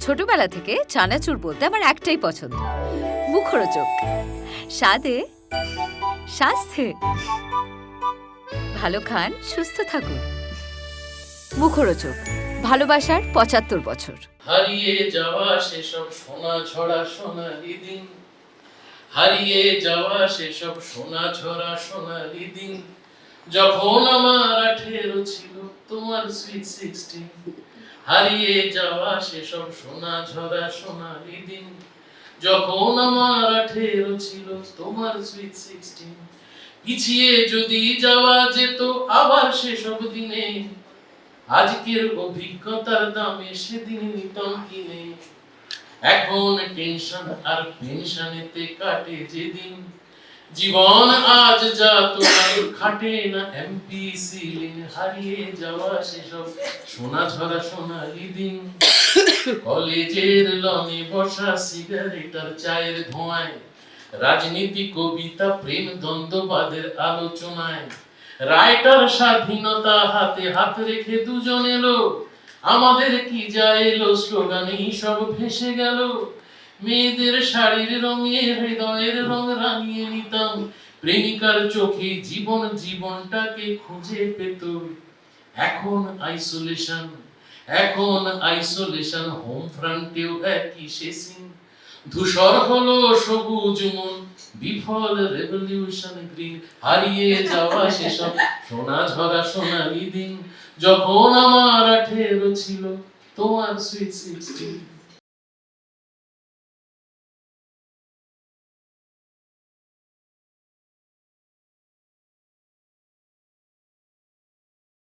ছোটবেলা থেকে চানাচুর বলতে আমার একটাই পছন্দ। মুখরোচক। স্বাদে স্বাস্থ্যে ভালো খান, সুস্থ থাকুন। মুখরোচক। ভালোবাসার পঁচাত্তর বছর। হারিয়ে যাওয়া সেসব সোনা ছড়া সোনালি দিন হারিয়ে যাওয়া সেসব সোনা ছড়া সোনালি দিন যখন আমার আঠেরো ছিল, তোমার সুইট সিক্সটিন হারিয়ে যাওয়া সেসব সোনা ঝরা সোনালি দিন। যখন আমার আঠেরো ছিল, তোমার সুইট সিক্সটিন পিছিয়ে যদি যাওয়া যেত আবার সেসব দিনে। আজকের অভিজ্ঞতার দামে সেদিন নিতাম কিনে। এখন টেনশন আর পেনশনেতে কাটে যেদিন। জীবন আজ যা খাটে না এমপি সিলিং হারিয়ে যাওয়া সেসব সোনা ঝরা সোনালি দিন। কলেজের লনে বসা সিগারেট আর চায়ের ধোঁয়ায়, রাজনীতি, কবিতা, প্রেম, দ্বন্দ্ববাদের আলোচনায়। রাইটার স্বাধীনতা হাতে হাত রেখে দুজন এলো, আমাদের কি যা এলো, স্লোগানেই সব ভেসে গেল। মেয়েদের শাড়ির রঙে, হৃদয়ের রং রাঙিয়ে প্রেমিকার চোখে জীবন জীবনটাকে খুঁজে পেত। এখন আইসোলেশন এখন আইসোলেশন হোম ফ্রন্টেও একই শেষিং ধূসর হলো সবুজ মন, বিফল রেভলিউশন গ্রিন হারিয়ে যাওয়া সেসব সোনা ঝরা সোনালি দিন, যখন আমার আঠেরো ছিল, তোমার সুইট সিক্সটিন